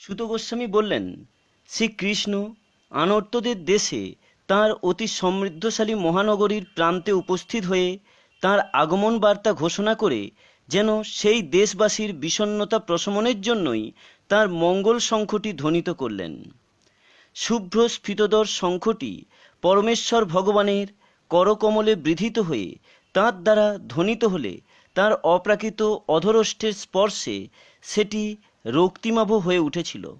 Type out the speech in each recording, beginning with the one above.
সুত গোস্বামী বললেন, শ্রীকৃষ্ণ আনর্তদের দেশে তার অতি সমৃদ্ধশালী মহানগরীর প্রান্তে উপস্থিত হয়ে তার আগমন বার্তা ঘোষণা করে যেন সেই দেশবাসীর বিষণ্ণতা প্রশমনের জন্যই তার মঙ্গল শঙ্খটি ধ্বনিত করলেন। শুভ্র স্ফীতদর শঙ্খটি পরমেশ্বর ভগবানের করকমলে বৃধিত হয়ে তাঁর দ্বারা ধ্বনিত হলে তার অপ্রাকৃত অধরষ্টের স্পর্শে সেটি রক্তিমাভ হয়ে উঠেছিল।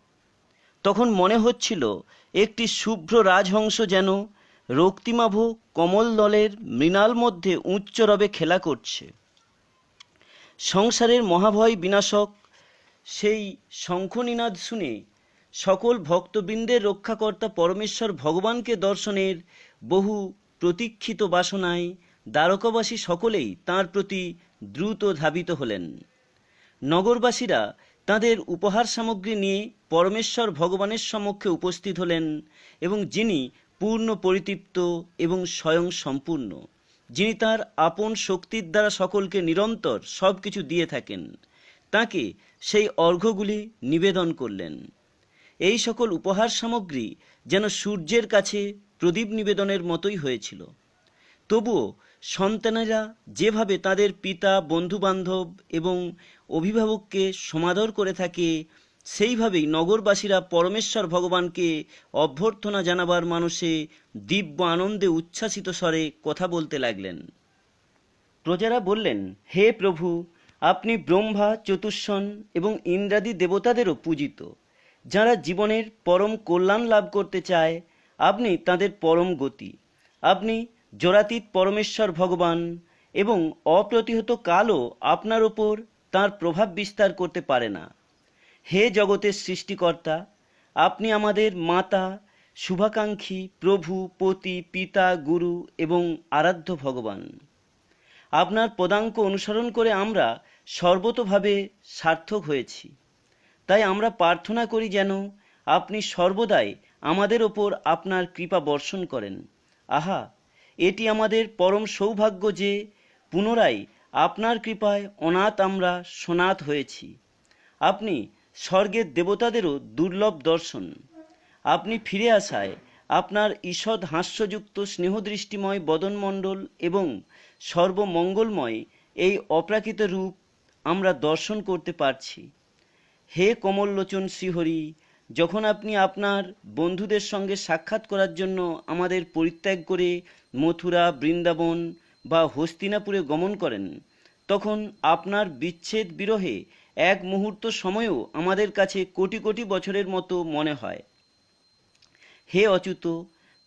তখন মনে হচ্ছিল একটি শুভ্র রাজহংস যেন রক্তিমাভ কমল দলের মৃণাল মধ্যে উচ্চ রবে খেলা করছে। সংসারের মহাভয় বিনাশক সেই শঙ্খনিনাদ শুনে সকল ভক্তবৃন্দের রক্ষাকর্তা পরমেশ্বর ভগবানকে দর্শনের বহু প্রতীক্ষিত বাসনায় দ্বারকাবাসী সকলেই তার প্রতি দ্রুত ধাবিত হলেন। নগরবাসীরা তাদের উপহার সামগ্রী নিয়ে পরমেশ্বর ভগবানের সম্মুখে উপস্থিত হলেন এবং যিনি পূর্ণ পরিতৃপ্ত এবং স্বয়ং সম্পূর্ণ, যিনি তার আপন শক্তির দ্বারা সকলকে নিরন্তর সব কিছু দিয়ে থাকেন, তাকে সেই অর্ঘ্যগুলি নিবেদন করলেন। এই সকল উপহার সামগ্রী যেন সূর্যের কাছে প্রদীপ নিবেদনের মতোই হয়েছিল। তবুও সন্তানেরা যেভাবে তাদের পিতা, বন্ধুবান্ধব এবং অভিভাবককে সমাদর করে থাকে, সেইভাবেই নগরবাসীরা পরমেশ্বর ভগবানকে অভ্যর্থনা জানাবার মানুষে দিব্য আনন্দে উচ্ছ্বাসিত স্বরে কথা বলতে লাগলেন। প্রজারা বললেন, হে প্রভু, আপনি ব্রহ্মা, চতুষ্ষণ এবং ইন্দ্রাদি দেবতাদেরও পূজিত। যারা জীবনের পরম কল্যাণ লাভ করতে চায়, আপনি তাদের পরম গতি। আপনি জোরাতীত পরমেশ্বর ভগবান এবং অপ্রতিহত কালও আপনার ওপর তার প্রভাব বিস্তার করতে পারে না। হে জগতের সৃষ্টিকর্তা, আপনি আমাদের মাতা, শুভাকাঙ্ক্ষী, প্রভু, পতি, পিতা, গুরু এবং আরাধ্য ভগবান। আপনার পদাঙ্ক অনুসরণ করে আমরা সর্বতোভাবে সার্থক হয়েছি। তাই আমরা প্রার্থনা করি যেন আপনি সর্বদাই আমাদের ওপর আপনার কৃপা বর্ষণ করেন। আহা এটি আমাদের পরম সৌভাগ্য যে পুনরায় আপনার কৃপায় অনাথ আমরা সনাথ হয়েছি। আপনি স্বর্গের দেবতাদেরও দুর্লভ দর্শন। আপনি ফিরে আসায় আপনার ঈষৎ হাস্যযুক্ত স্নেহদৃষ্টিময় বদনমণ্ডল এবং সর্বমঙ্গলময় এই অপ্রাকৃত রূপ আমরা দর্শন করতে পারছি। হে কমললোচন শ্রীহরি যখন আপনি আপনার বন্ধুদের সঙ্গে সাক্ষাৎ করার জন্য আমাদের পরিত্যাগ করে মথুরা, বৃন্দাবন বা হস্তিনাপুরে গমন করেন, তখন আপনার বিচ্ছেদ বিরহে এক মুহূর্ত সময়ও আমাদের কাছে কোটি কোটি বছরের মতো মনে হয়। হে অচ্যুত,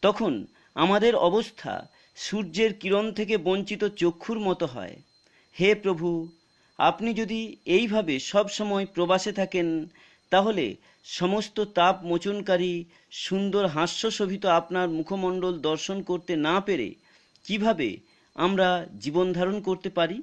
তখন আমাদের অবস্থা সূর্যের কিরণ থেকে বঞ্চিত চক্ষুর মতো হয়। হে প্রভু, আপনি যদি এইভাবে সব সময় প্রবাসে থাকেন তাহলে সমস্ত তাপ মোচনকারী সুন্দর হাস্যশোভিত আপনার মুখমণ্ডল দর্শন করতে না পেরে কীভাবে আমরা জীবন ধারণ করতে পারি?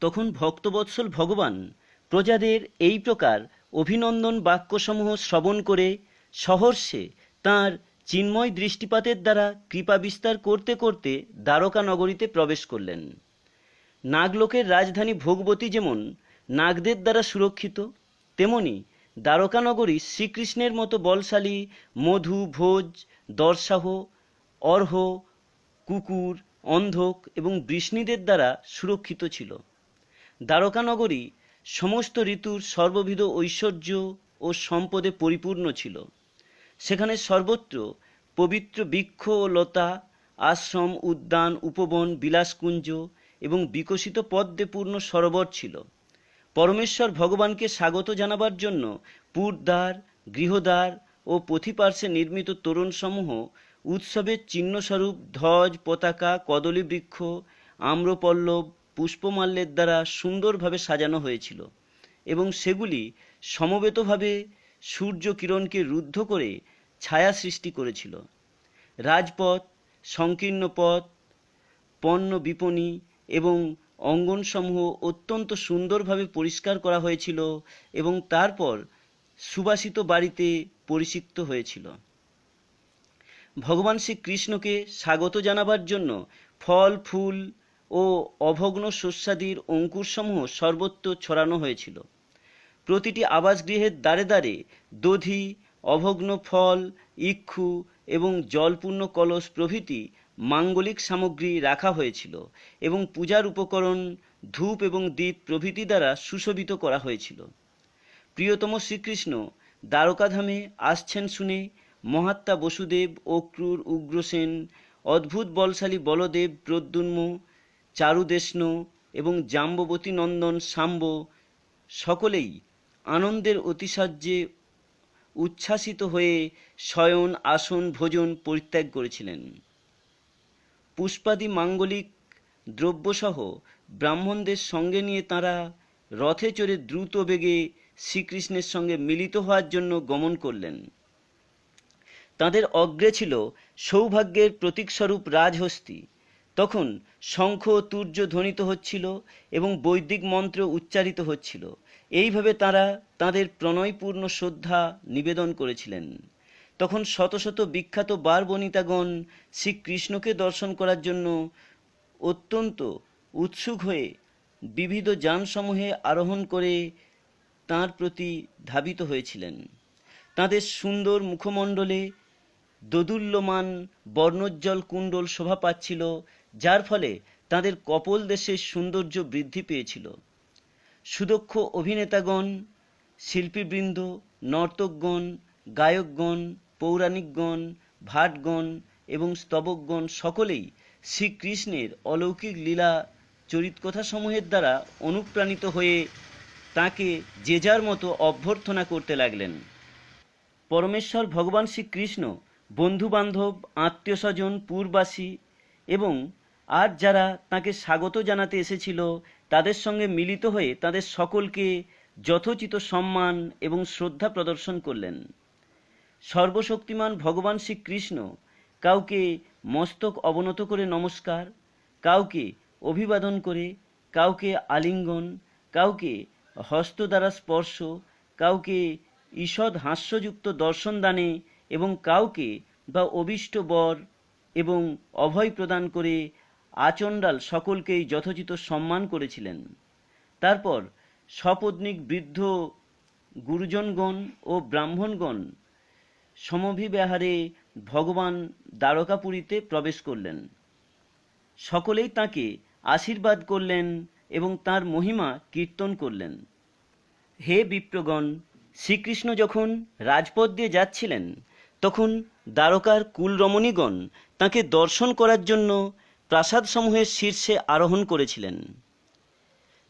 তখন ভক্তবৎসল ভগবান প্রজাদের এই প্রকার অভিনন্দন বাক্যসমূহ শ্রবণ করে সহর্ষে তার চিন্ময় দৃষ্টিপাতের দ্বারা কৃপা বিস্তার করতে করতে দ্বারকা নগরীতে প্রবেশ করলেন। নাগলোকের রাজধানী ভোগবতী যেমন নাগদের দ্বারা সুরক্ষিত তেমনি দ্বারকানগরী শ্রীকৃষ্ণের মতো বলশালী, মধু, ভোজ, দর্শাহ, অর্হ, কুকুর, অন্ধক এবং বৃষ্ণীদের দ্বারা সুরক্ষিত ছিল। দ্বারকানগরী সমস্ত ঋতুর সর্ববিধ ঐশ্বর্য ও সম্পদে পরিপূর্ণ ছিল। সেখানে সর্বত্র পবিত্র বৃক্ষ ও লতা, আশ্রম, উদ্যান, উপবন, বিলাসকুঞ্জ এবং বিকশিত পদ্মে পূর্ণ সরোবর ছিল। পরমেশ্বর ভগবানকে স্বাগত জানাবার জন্য পুরদ্বার, গৃহদ্বার ও পথিপার্শ্বে নির্মিত তোরণসমূহ উৎসবের চিহ্নস্বরূপ ধ্বজ, পতাকা কদলী বৃক্ষ আম্রপল্লব, পুষ্পমাল্যের দ্বারা সুন্দরভাবে সাজানো হয়েছিল এবং সেগুলি সমবেতভাবে সূর্য কিরণকে রুদ্ধ করে ছায়া সৃষ্টি করেছিল। রাজপথ, সংকীর্ণ পথ, পণ্য বিপণী এবং অঙ্গনসমূহ অত্যন্ত সুন্দরভাবে পরিষ্কার করা হয়েছিল এবং তারপর সুবাসিত বাড়িতে পরিষিক্ত হয়েছিল। ভগবান শ্রীকৃষ্ণকে স্বাগত জানাবার জন্য ফল, ফুল ও অভগ্ন শস্যাদির অঙ্কুরসমূহ সর্বত্র ছড়ানো হয়েছিল। প্রতিটি আবাসগৃহের দ্বারে দ্বারে দধি, অভগ্ন ফল, ইক্ষু এবং জলপূর্ণ কলস প্রভৃতি মাঙ্গলিক সামগ্রী রাখা হয়েছিল এবং পূজার উপকরণ, ধূপ এবং দীপ প্রভৃতি দ্বারা সুশোভিত করা হয়েছিল। প্রিয়তম শ্রীকৃষ্ণ দ্বারকাধামে আসছেন শুনে মহাত্মা বসুদেব, অক্রূর উগ্রসেন অদ্ভুত বলশালী বলদেব প্রদ্যুন্ম চারুদেষ্ণ এবং জাম্ববতী নন্দন, সাম্ব সকলেই আনন্দের অতিশয্যে উচ্ছ্বাসিত হয়ে শয়ন, আসন, ভোজন পরিত্যাগ করেছিলেন। পুষ্পাদি মাঙ্গলিক দ্রব্যসহ ব্রাহ্মণদের সঙ্গে নিয়ে তারা রথে চড়ে দ্রুত বেগে শ্রীকৃষ্ণের সঙ্গে মিলিত হওয়ার জন্য গমন করলেন। তাদের অগ্রে ছিল সৌভাগ্যের প্রতীকস্বরূপ রাজহস্তি। তখন শঙ্খ তুর্য ধ্বনিত হচ্ছিল এবং বৈদিক মন্ত্র উচ্চারিত হচ্ছিল। এইভাবে তারা তাদের প্রণয়পূর্ণ শ্রদ্ধা নিবেদন করেছিলেন। তখন শত শত বিখ্যাত বার বনিতাগণ শ্রীকৃষ্ণকে দর্শন করার জন্য অত্যন্ত উৎসুক হয়ে বিবিধ যানসমূহে আরোহণ করে তাঁর প্রতি ধাবিত হয়েছিলেন। তাদের সুন্দর মুখমণ্ডলে দোদুল্যমান বর্ণোজ্জ্বল কুণ্ডল শোভা পাচ্ছিল, যার ফলে তাদের কপল দেশের সৌন্দর্য বৃদ্ধি পেয়েছিল। সুদক্ষ অভিনেতাগণ, শিল্পীবৃন্দ, নর্তকগণ, গায়কগণ পৌরাণিকগণ, ভাটগণ এবং স্তবকগণ সকলেই শ্রীকৃষ্ণের অলৌকিক লীলা চরিতকথাসমূহের দ্বারা অনুপ্রাণিত হয়ে তাকে যে যার মতো অভ্যর্থনা করতে লাগলেন। পরমেশ্বর ভগবান শ্রীকৃষ্ণ, বন্ধুবান্ধব আত্মীয় স্বজন পুরবাসী এবং আর যারা তাকে স্বাগত জানাতে এসেছিল, তাদের সঙ্গে মিলিত হয়ে তাদের সকলকে যথোচিত সম্মান এবং শ্রদ্ধা প্রদর্শন করলেন। সর্বশক্তিমান ভগবান শ্রীকৃষ্ণ, কাউকে মস্তক অবনত করে নমস্কার, কাউকে অভিবাদন করে, কাউকে আলিঙ্গন, কাউকে হস্ত দ্বারা স্পর্শ, কাউকে ঈষৎ হাস্যযুক্ত দর্শন দানে এবং কাউকে বা অবিষ্ট বর এবং অভয় প্রদান করে আচণ্ডাল সকলকেই যথোচিত সম্মান করেছিলেন। তারপর সপত্নিক বৃদ্ধ গুরুজনগণ ও ব্রাহ্মণগণ সমভিব্যাহারে ভগবান দ্বারকাপুরীতে প্রবেশ করলেন। সকলেই তাকে আশীর্বাদ করলেন এবং তার মহিমা কীর্তন করলেন। হে বিপ্রগণ, শ্রীকৃষ্ণ যখন রাজপথ দিয়ে যাচ্ছিলেন, তখন দ্বারকার কুলরমণীগণ তাকে দর্শন করার জন্য প্রাসাদসমূহের শীর্ষে আরোহণ করেছিলেন।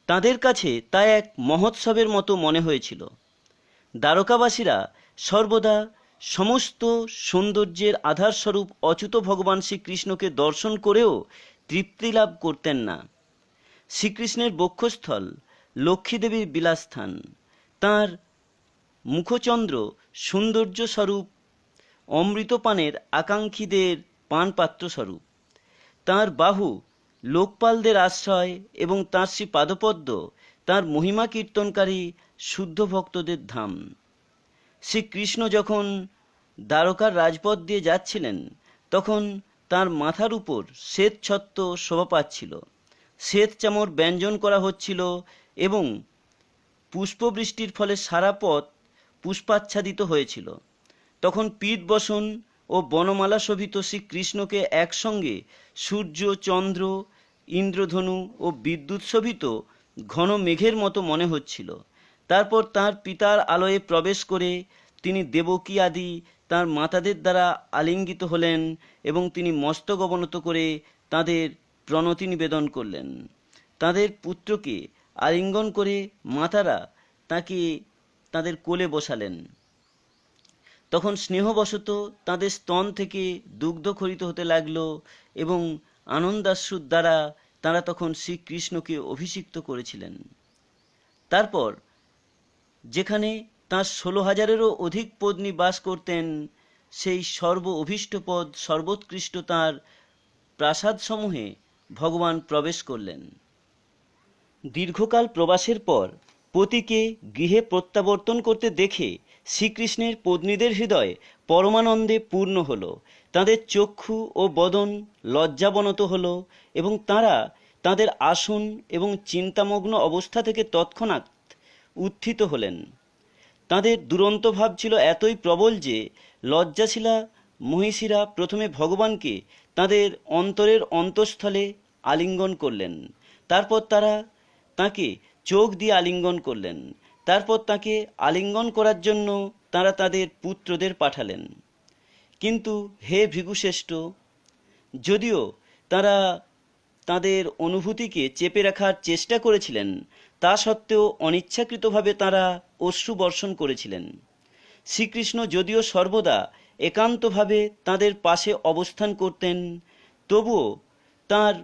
তাদের কাছে তা এক মহোৎসবের মতো মনে হয়েছিল। দ্বারকাবাসীরা সর্বদা সমস্ত সৌন্দর্যের আধারস্বরূপ অচ্যুত ভগবান শ্রীকৃষ্ণকে দর্শন করেও তৃপ্তি লাভ করতেন না। শ্রীকৃষ্ণের বক্ষস্থল লক্ষ্মীদেবীর বিলাসস্থান, তাঁর মুখচন্দ্র সৌন্দর্য স্বরূপ অমৃতপানের আকাঙ্ক্ষীদের পানপাত্র স্বরূপ তাঁর বাহু লোকপালদের আশ্রয় এবং তাঁর শ্রী পাদপদ্ম, তাঁর মহিমা কীর্তনকারী শুদ্ধ ভক্তদের ধাম। শ্রীকৃষ্ণ যখন দ্বারকার রাজপথ দিয়ে যাচ্ছিলেন, তখন তার মাথার উপর শ্বেত ছত্র শোভা পাচ্ছিল শ্বেত চামর ব্যঞ্জন করা হচ্ছিল এবং পুষ্পবৃষ্টির ফলে সারা পথ পুষ্পাচ্ছাদিত হয়েছিল। তখন পীতবসন ও বনমালা শোভিত শ্রীকৃষ্ণকে একসঙ্গে সূর্য, চন্দ্র, ইন্দ্রধনু ও বিদ্যুৎ শোভিত ঘন মেঘের মতো মনে হচ্ছিল। তারপর তার পিতার আলোয় প্রবেশ করে তিনি দেবকী আদি তার মাতাদের দ্বারা আলিঙ্গিত হলেন এবং তিনি মস্তক অবনত করে তাদের প্রণতি নিবেদন করলেন। তাদের পুত্রকে আলিঙ্গন করে মাতারা তাকে তাদের কোলে বসালেন। তখন স্নেহবশত তাদের স্তন থেকে দুগ্ধ খরিত হতে লাগল এবং আনন্দাশ্রুর দ্বারা তারা তখন শ্রীকৃষ্ণকে অভিষিক্ত করেছিলেন। তারপর যেখানে তাঁর ষোলো হাজারেরও অধিক পত্নী বাস করতেন, সেই সর্ব অভীষ্ট পদ, সর্বোৎকৃষ্ট তাঁর প্রাসাদসমূহে ভগবান প্রবেশ করলেন। দীর্ঘকাল প্রবাসের পর পতিকে গৃহে প্রত্যাবর্তন করতে দেখে শ্রীকৃষ্ণের পত্নীদের হৃদয় পরমানন্দে পূর্ণ হল। তাদের চক্ষু ও বদন লজ্জাবনত হল এবং তারা তাদের আসন এবং চিন্তামগ্ন অবস্থা থেকে তৎক্ষণাৎ উত্থিত হলেন। তাদের দুরন্ত ভাব ছিল এতই প্রবল যে লজ্জাশীলা মহিষীরা প্রথমে ভগবানকে তাদের অন্তরের অন্তঃস্থলে আলিঙ্গন করলেন। তারপর তারা তাকে চোখ দিয়ে আলিঙ্গন করলেন। তারপর তাকে আলিঙ্গন করার জন্য তারা তাদের পুত্রদের পাঠালেন। কিন্তু হে ভৃগুশ্রেষ্ঠ, যদিও তারা তাদের অনুভূতিকে চেপে রাখার চেষ্টা করেছিলেন তা সত্ত্বেও অনিচ্ছাকৃতভাবে তারা অশ্রু বর্ষণ করেছিলেন। শ্রীকৃষ্ণ যদিও সর্বদা একান্তভাবে তাদের পাশে অবস্থান করতেন, তবুও তার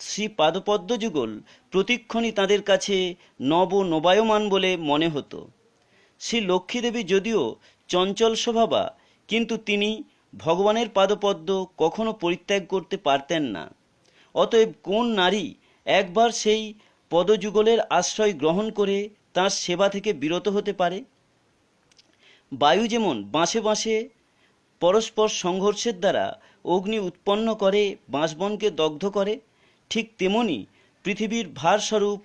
শ্রী পাদপদ্ম যুগল প্রতিক্ষণই তাদের কাছে নব নবায়মান বলে মনে হতো। শ্রী লক্ষ্মীদেবী যদিও চঞ্চল স্বভাবা, কিন্তু তিনি ভগবানের পাদপদ্ম কখনো পরিত্যাগ করতে পারতেন না। অতএব কোন নারী একবার সেই পদযুগলের আশ্রয় গ্রহণ করে তার সেবা থেকে বিরত হতে পারে। বায়ু যেমন বাঁশে বাঁশে পরস্পর সংঘর্ষের দ্বারা অগ্নি উৎপন্ন করে, বাঁশবনকে দগ্ধ করে, ঠিক তেমনি পৃথিবীর ভারস্বরূপ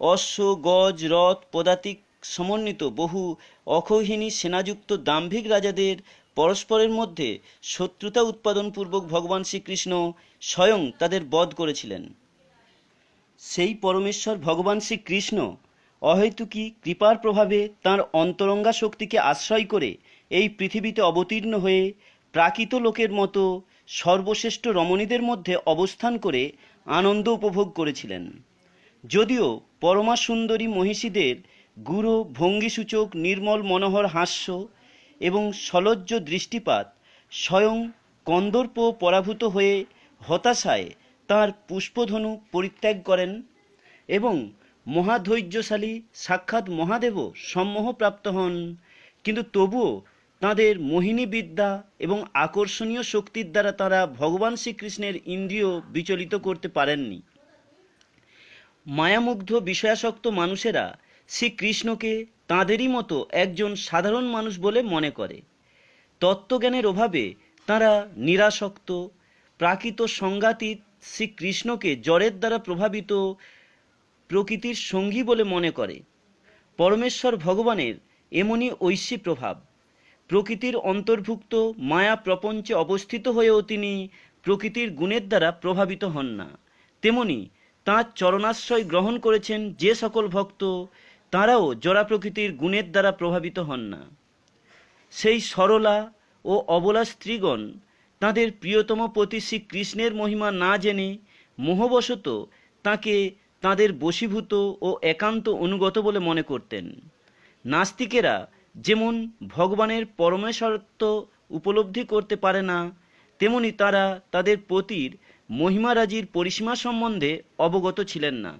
অশ্ব, গজ রথ পদাতিক সমন্বিত বহু অক্ষৌহিনী সেনাযুক্ত দাম্ভিক রাজাদের পরস্পরের মধ্যে শত্রুতা উৎপাদনপূর্বক ভগবান শ্রীকৃষ্ণ স্বয়ং তাদের বধ করেছিলেন। সেই পরমেশ্বর ভগবান শ্রীকৃষ্ণ অহেতুকী কৃপার প্রভাবে তার অন্তরঙ্গা শক্তিকে আশ্রয় করে এই পৃথিবীতে অবতীর্ণ হয়ে প্রাকৃত লোকের মতো সর্বশ্রেষ্ঠ রমণীদের মধ্যে অবস্থান করে আনন্দ উপভোগ করেছিলেন। যদিও পরমা সুন্দরী মহিষীদের গুরু ভঙ্গিসূচক নির্মল মনোহর হাস্য এবং সলজ্জ দৃষ্টিপাত স্বয়ং কন্দর্প পরাভূত হয়ে হতাশায় তার পুষ্পধনু পরিত্যাগ করেন এবং মহাধৈর্যশালী সাক্ষাৎ মহাদেবও সম্মোহপ্রাপ্ত হন। কিন্তু তবুও তাদের মোহিনী বিদ্যা এবং আকর্ষণীয় শক্তির দ্বারা তারা ভগবান শ্রীকৃষ্ণের ইন্দ্রিয় বিচলিত করতে পারেননি। মায়ামুগ্ধ বিষয়াসক্ত মানুষেরা শ্রীকৃষ্ণকে তাঁদেরই মতো একজন সাধারণ মানুষ বলে মনে করে। তত্ত্বজ্ঞানের অভাবে তারা নিরাসক্ত, প্রাকৃত সংগাতীত শ্রীকৃষ্ণকে জড়ের দ্বারা প্রভাবিত প্রকৃতির সঙ্গী বলে মনে করে। পরমেশ্বর ভগবানের এমনই ঐশী প্রভাব। প্রকৃতির অন্তর্ভুক্ত মায়া প্রপঞ্চে অবস্থিত হয়েও তিনি প্রকৃতির গুণের দ্বারা প্রভাবিত হন না। তেমনি তাঁর চরণাশ্রয় গ্রহণ করেছেন যে সকল ভক্ত, তাঁরাও জরা প্রকৃতির গুণের দ্বারা প্রভাবিত হন না। সেই সরলা ও অবলা স্ত্রীগণ তাঁদের প্রিয়তম পতি শ্রীকৃষ্ণের মহিমা না জেনে মোহবশত তাকে তাঁদের বশীভূত ও একান্ত অনুগত বলে মনে করতেন। নাস্তিকেরা যেমন ভগবানের পরমেশ্বরত্ব উপলব্ধি করতে পারে না, তেমনি তারা তাদের পতির মহিমারাজির পরিসীমা সম্বন্ধে অবগত ছিলেন না।